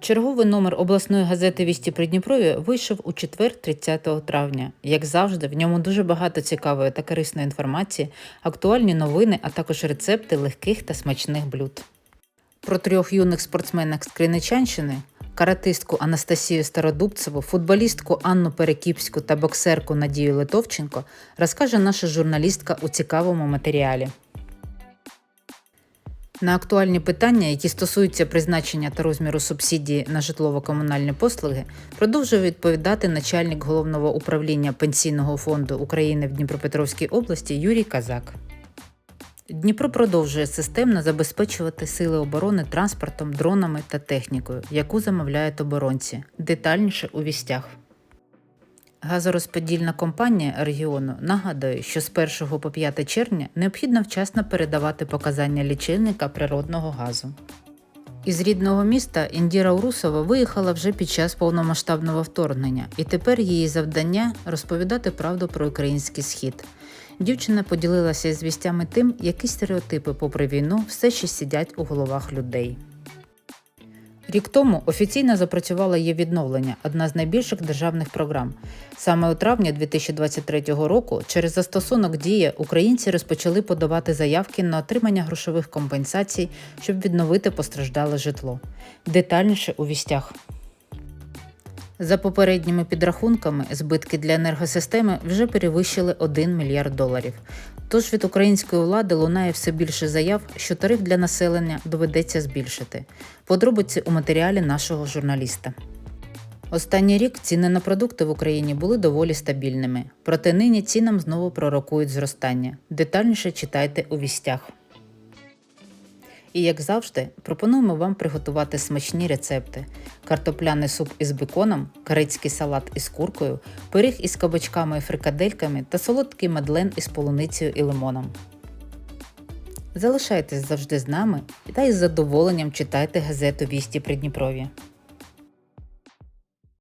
Черговий номер обласної газети Вісті Придніпров'я вийшов у четвер, 30 травня. Як завжди, в ньому дуже багато цікавої та корисної інформації, актуальні новини, а також рецепти легких та смачних блюд. Про трьох юних спортсменок з Криничанщини, каратистку Анастасію Стародубцеву, футболістку Анну Перекіпську та боксерку Надію Литовченко розкаже наша журналістка у цікавому матеріалі. На актуальні питання, які стосуються призначення та розміру субсидії на житлово-комунальні послуги, продовжує відповідати начальник головного управління Пенсійного фонду України в Дніпропетровській області Юрій Казак. Дніпро продовжує системно забезпечувати сили оборони транспортом, дронами та технікою, яку замовляють оборонці. Детальніше у вістях. Газорозподільна компанія регіону нагадує, що з 1 по 5 червня необхідно вчасно передавати показання лічильника природного газу. Із рідного міста Індіра Урусова виїхала вже під час повномасштабного вторгнення, і тепер її завдання розповідати правду про український схід. Дівчина поділилася з вістями тим, які стереотипи, попри війну, все ще сидять у головах людей. Рік тому офіційно запрацювала її відновлення, одна з найбільших державних програм. Саме у травні 2023 року через застосунок Дія українці розпочали подавати заявки на отримання грошових компенсацій, щоб відновити постраждале житло. Детальніше у вістях. За попередніми підрахунками, збитки для енергосистеми вже перевищили 1 мільярд доларів. Тож від української влади лунає все більше заяв, що тариф для населення доведеться збільшити. Подробиці у матеріалі нашого журналіста. Останній рік ціни на продукти в Україні були доволі стабільними, проте нині цінам знову пророкують зростання. Детальніше читайте у вістях. І як завжди, пропонуємо вам приготувати смачні рецепти: картопляний суп із беконом, корейський салат із куркою, пиріг із кабачками і фрикадельками та солодкий медлен із полуницею і лимоном. Залишайтесь завжди з нами та із задоволенням читайте газету Вісті Придніпров'я.